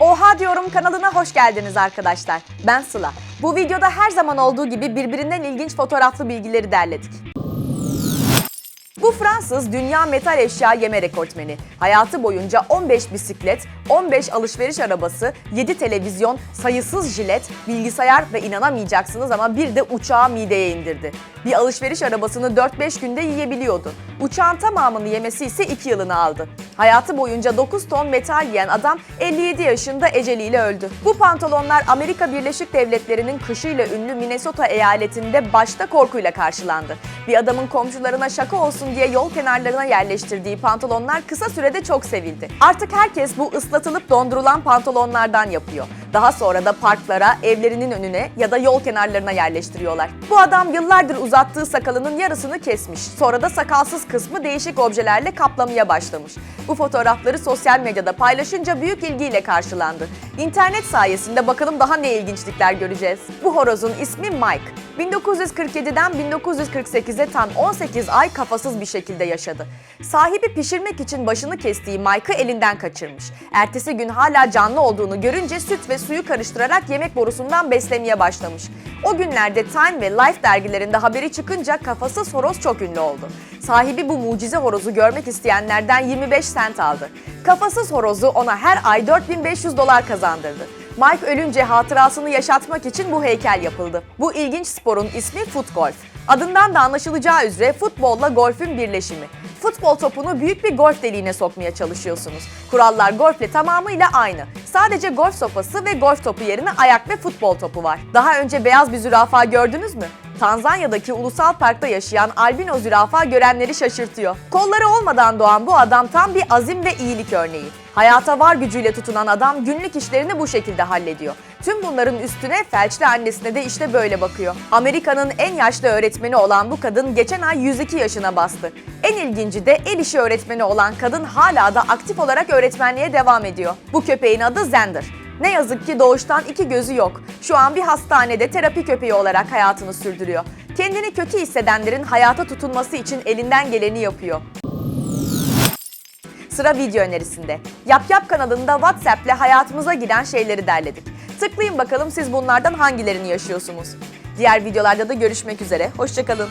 Oha diyorum kanalına hoş geldiniz arkadaşlar. Ben Sıla. Bu videoda her zaman olduğu gibi birbirinden ilginç fotoğraflı bilgileri derledik. Bu Fransız dünya metal eşya yeme rekortmeni. Hayatı boyunca 15 bisiklet, 15 alışveriş arabası, 7 televizyon, sayısız jilet, bilgisayar ve inanamayacaksınız ama bir de uçağı mideye indirdi. Bir alışveriş arabasını 4-5 günde yiyebiliyordu. Uçağın tamamını yemesi ise 2 yılını aldı. Hayatı boyunca 9 ton metal yiyen adam 57 yaşında eceliyle öldü. Bu pantolonlar Amerika Birleşik Devletleri'nin kışıyla ünlü Minnesota eyaletinde başta korkuyla karşılandı. Bir adamın komşularına şaka olsun diye yol kenarlarına yerleştirdiği pantolonlar kısa sürede çok sevildi. Artık herkes bu ıslatılıp dondurulan pantolonlardan yapıyor. Daha sonra da parklara, evlerinin önüne ya da yol kenarlarına yerleştiriyorlar. Bu adam yıllardır uzattığı sakalının yarısını kesmiş. Sonra da sakalsız kısmı değişik objelerle kaplamaya başlamış. Bu fotoğrafları sosyal medyada paylaşınca büyük ilgiyle karşılandı. İnternet sayesinde bakalım daha ne ilginçlikler göreceğiz. Bu horozun ismi Mike. 1947'den 1948'e tam 18 ay kafasız bir şekilde yaşadı. Sahibi pişirmek için başını kestiği Mike'ı elinden kaçırmış. Ertesi gün hala canlı olduğunu görünce süt ve suyu karıştırarak yemek borusundan beslemeye başlamış. O günlerde Time ve Life dergilerinde haberi çıkınca kafasız horoz çok ünlü oldu. Sahibi bu mucize horozu görmek isteyenlerden 25 sent aldı. Kafasız horozu ona her ay 4500 dolar kazandırdı. Mike ölünce hatırasını yaşatmak için bu heykel yapıldı. Bu ilginç sporun ismi foot golf. Adından da anlaşılacağı üzere futbolla golfün birleşimi. Futbol topunu büyük bir golf deliğine sokmaya çalışıyorsunuz. Kurallar golfle tamamıyla aynı. Sadece golf sopası ve golf topu yerine ayak ve futbol topu var. Daha önce beyaz bir zürafa gördünüz mü? Tanzanya'daki ulusal parkta yaşayan albino zürafa görenleri şaşırtıyor. Kolları olmadan doğan bu adam tam bir azim ve iyilik örneği. Hayata var gücüyle tutunan adam günlük işlerini bu şekilde hallediyor. Tüm bunların üstüne felçli annesine de işte böyle bakıyor. Amerika'nın en yaşlı öğretmeni olan bu kadın geçen ay 102 yaşına bastı. En ilginci de el işi öğretmeni olan kadın hala da aktif olarak öğretmenliğe devam ediyor. Bu köpeğin adı Zender. Ne yazık ki doğuştan iki gözü yok. Şu an bir hastanede terapi köpeği olarak hayatını sürdürüyor. Kendini kötü hissedenlerin hayata tutunması için elinden geleni yapıyor. Sıra video önerisinde. Yap Yap kanalında WhatsApp ile hayatımıza giren şeyleri derledik. Tıklayın bakalım siz bunlardan hangilerini yaşıyorsunuz. Diğer videolarda da görüşmek üzere. Hoşçakalın.